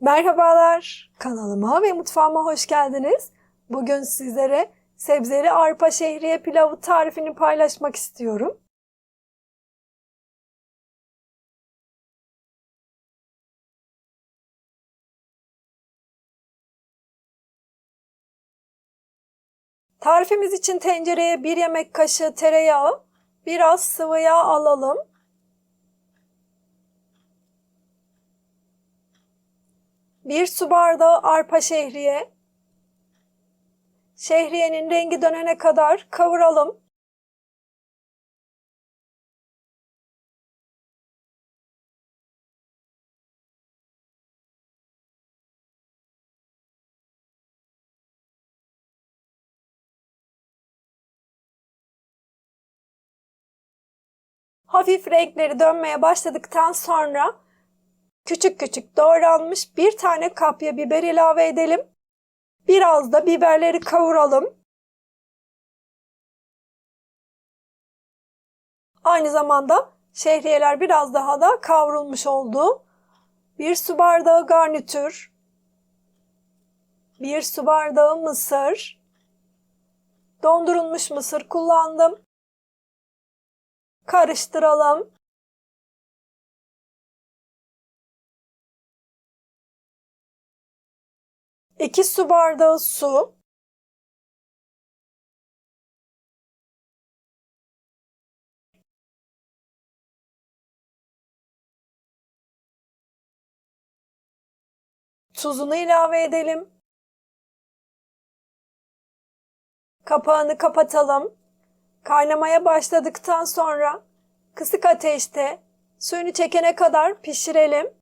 Merhabalar, kanalıma ve mutfağıma hoş geldiniz. Bugün sizlere sebzeli arpa şehriye pilavı tarifini paylaşmak istiyorum. Tarifimiz için tencereye 1 yemek kaşığı tereyağı, biraz sıvı yağ alalım. Bir su bardağı arpa şehriye. Şehriyenin rengi dönene kadar kavuralım. Hafif renkleri dönmeye başladıktan sonra küçük küçük doğranmış bir tane kapya biber ilave edelim. Biraz da biberleri kavuralım. Aynı zamanda şehriyeler biraz daha da kavrulmuş oldu. Bir su bardağı garnitür. Bir su bardağı mısır. Dondurulmuş mısır kullandım. Karıştıralım. 2 su bardağı su, tuzunu ilave edelim. Kapağını kapatalım. Kaynamaya başladıktan sonra kısık ateşte suyunu çekene kadar pişirelim.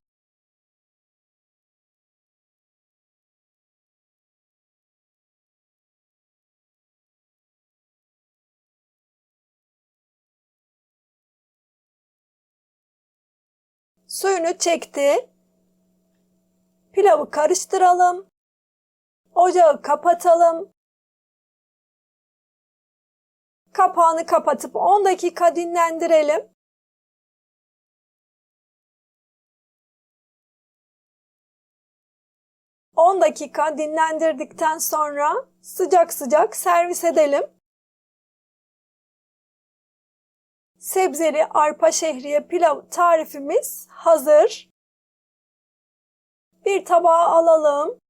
Suyunu çekti. Pilavı karıştıralım. Ocağı kapatalım. Kapağını kapatıp 10 dakika dinlendirelim. On dakika dinlendirdikten sonra sıcak sıcak servis edelim. Sebzeli arpa şehriye pilav tarifimiz hazır. Bir tabağa alalım.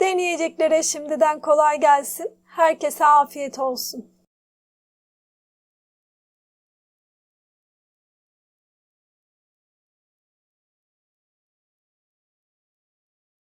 Deneyeceklere şimdiden kolay gelsin. Herkese afiyet olsun.